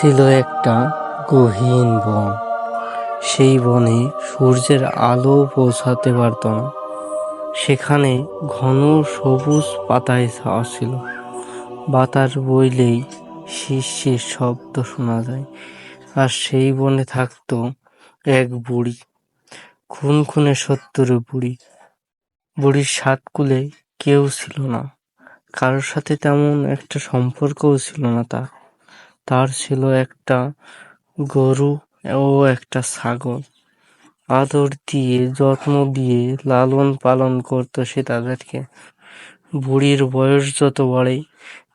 ছিল একটা গহীন বন। সেই বনে সূর্যের আলো পৌঁছাতে পারত না। সেখানে ঘন সবুজ পাতায় ছাওয়া ছিল। বাতাস বইলেই শিরশির শব্দ শোনা যায়। আর সেই বনে থাকতো এক বুড়ি। খুন খুনে সত্তর বুড়ি। বুড়ির সাত কুলে কেউ ছিল না। কারোর সাথে তেমন একটা সম্পর্কও ছিল না তার। তার ছিল একটা গরু ও একটা ছাগল। আদর দিয়ে, যত্ন দিয়ে লালন পালন করতো সে তাদেরকে। বুড়ির বয়স যত বাড়ে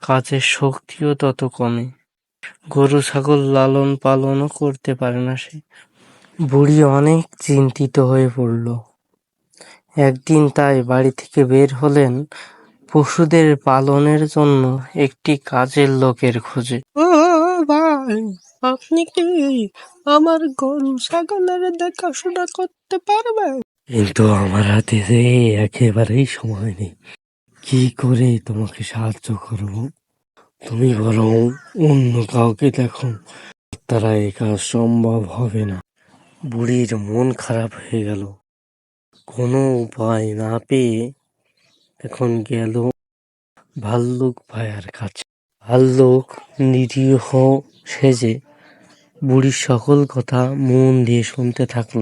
কাজের শক্তিও তত কমে। গরু, ছাগল লালন পালনও করতে পারে না সে। বুড়ি অনেক চিন্তিত হয়ে পড়ল। একদিন তাই বাড়ি থেকে বের হলেন পশুদের পালনের জন্য একটি কাজের লোকের খোঁজে। ভাই, আপনি কি আমার গরু ছাগলের দেখাশোনা করতে পারবেন? কিন্তু আমার হাতে যে একেবারেই সময় নেই। কি করে তোমাকে সাহায্য করব? তুমি বরং অন্য কাউকে দেখো, তারা এ কাজ সম্ভব হবে না। বুড়ির মন খারাপ হয়ে গেল। কোনো উপায় না পেয়ে এখন গেল ভাল্লুক ভাইয়ার কাছে। ভাল্লুক, নিরীহ, সেজে বুড়ির সকল কথা মন দিয়ে শুনতে থাকল।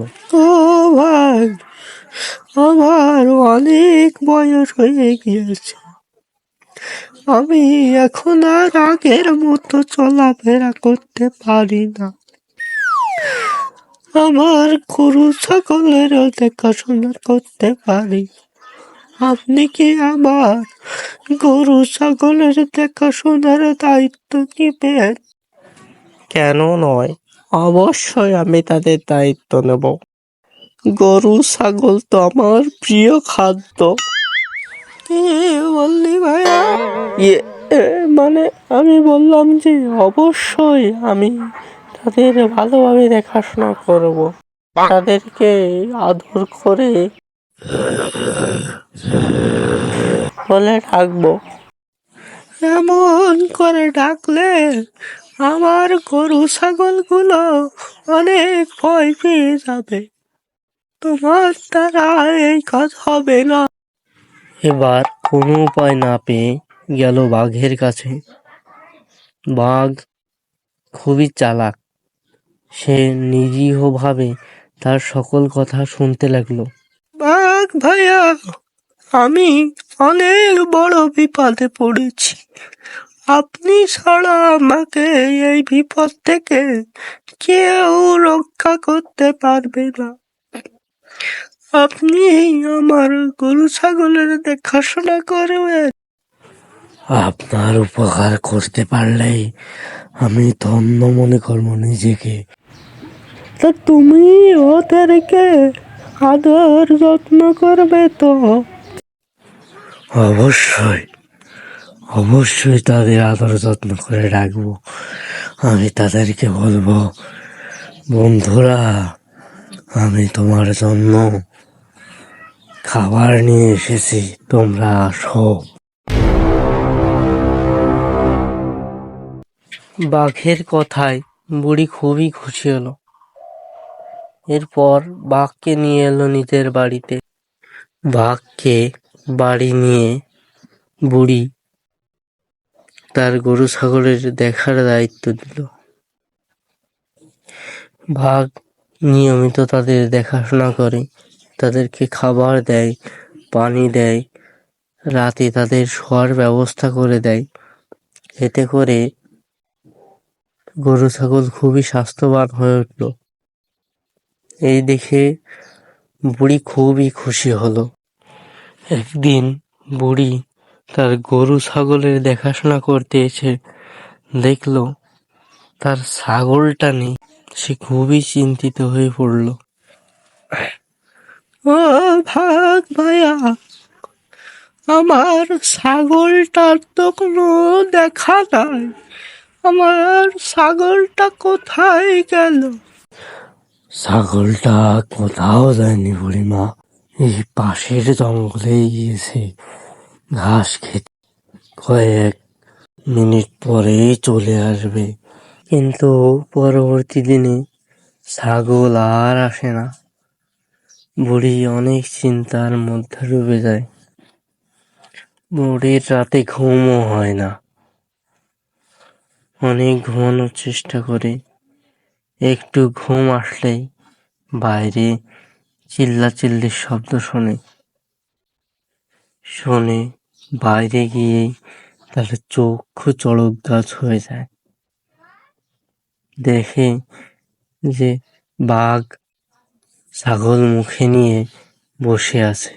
ভাই আমার অনেক বয়স হয়ে গিয়েছে। আমি এখন আর আগের মতো চলাফেরা করতে পারি না। আমার গরু ছাগলেরও দেখাশোনা করতে পারি। আপনি কি আমার গরু ছাগলের দেখাশোনার দায়িত্ব নিবেন। কেন নয়? অবশ্যই আমি তাদের দায়িত্ব নেব। গরু ছাগল তো আমার প্রিয় খাদ্য। বললি ভাইয়া? ইয়ে মানে আমি বললাম যে অবশ্যই আমি তাদের ভালোভাবে দেখাশোনা করব। তাদেরকে আদর করে বলে ডাকবো। এমন করে ডাকলে আমার গরু ছাগলগুলো অনেক ভয় পেয়ে যাবে। তোমার দ্বারা এই কাজ হবে না। এবার কোনো উপায় না পেয়ে গেল বাঘের কাছে। বাঘ খুবই চালাক। সে নিরীহভাবে তার সকল কথা শুনতে লাগল। বাঘ ভাইয়া আমি অনেক বড় বিপদে পড়েছি। আপনি ছাড়া আমাকে এই বিপদ থেকে কেউ রক্ষা করতে পারবে না। আপনি আমার গরু ছাগলের দেখাশোনা করবেন। আপনার উপকার করতে পারলেই আমি ধন্য মনে করব নিজেকে। তা তুমি ওদেরকে আদর যত্ন করবে তো? অবশ্যই অবশ্যই তাদের আদর যত্ন করে রাখব। আমি তাদেরকে বলব বন্ধুরা আমি তোমার জন্য খাবার নিয়ে এসেছি তোমরা আসো। বাঘের কথায় বুড়ি খুবই খুশি হলো। এরপর বাঘকে নিয়ে এলো নিজের বাড়িতে। বাঘকে বাড়ি নিয়ে বুড়ি তার গরু ছাগলের দেখার দায়িত্ব দিল। বাঘ নিয়মিত তাদের দেখাশোনা করে, তাদেরকে খাবার দেয়, পানি দেয়, রাতে তাদের শোয়ার ব্যবস্থা করে দেয়। এতে করে গরু ছাগল খুবই স্বাস্থ্যবান হয়ে উঠল। এই দেখে বুড়ি খুবই খুশি হলো। একদিন বুড়ি তার গরু ছাগলের দেখাশোনা করতে এসে দেখল তার ছাগলটা নেই। সে খুবই চিন্তিত হয়ে পড়ল। ও ভাগ ভাইয়া আমার ছাগলটার তো কোনো দেখা নাই। আমার ছাগলটা কোথায় গেল? ছাগলটা কোথাও যায়নি বুড়িমা। এই পাশের জঙ্গলে গিয়েছে। ঘাস খেতে কয়েক মিনিট পরেই চলে আসবে। কিন্তু পরবর্তী দিনে ছাগল আর আসে না। বুড়ি অনেক চিন্তার মধ্যে ডুবে যায়। বুড়ির রাতে ঘুমও হয় না। অনেক ঘুমানোর চেষ্টা করে। একটু ঘুম আসলেই বাইরে চিল্লাচিল্লির শব্দ শোনে। শোনে বাইরে গিয়েই তার চক্ষু চড়ক গাছ হয়ে যায়। দেখে যে বাঘ ছাগল মুখে নিয়ে বসে আছে।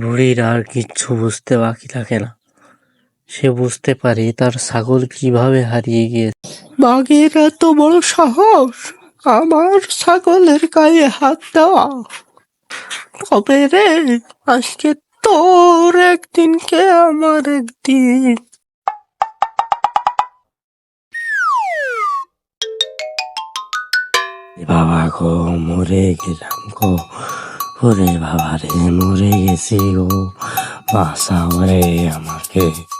বুড়ির আর কিচ্ছু বুঝতে বাকি থাকে না। সে বুঝতে পারে তার ছাগল কীভাবে হারিয়ে গিয়েছে। বাঘের এত বড় সাহস? আমার ছাগলের গায়ে হাত দেওয়া? তবে রে আজকে তোর একদিন কে আমার একদিন। বাবা গো মরে গেলাম গো। ওরে বাবা রে মরে গেছি গো। বাসা রে আমাকে।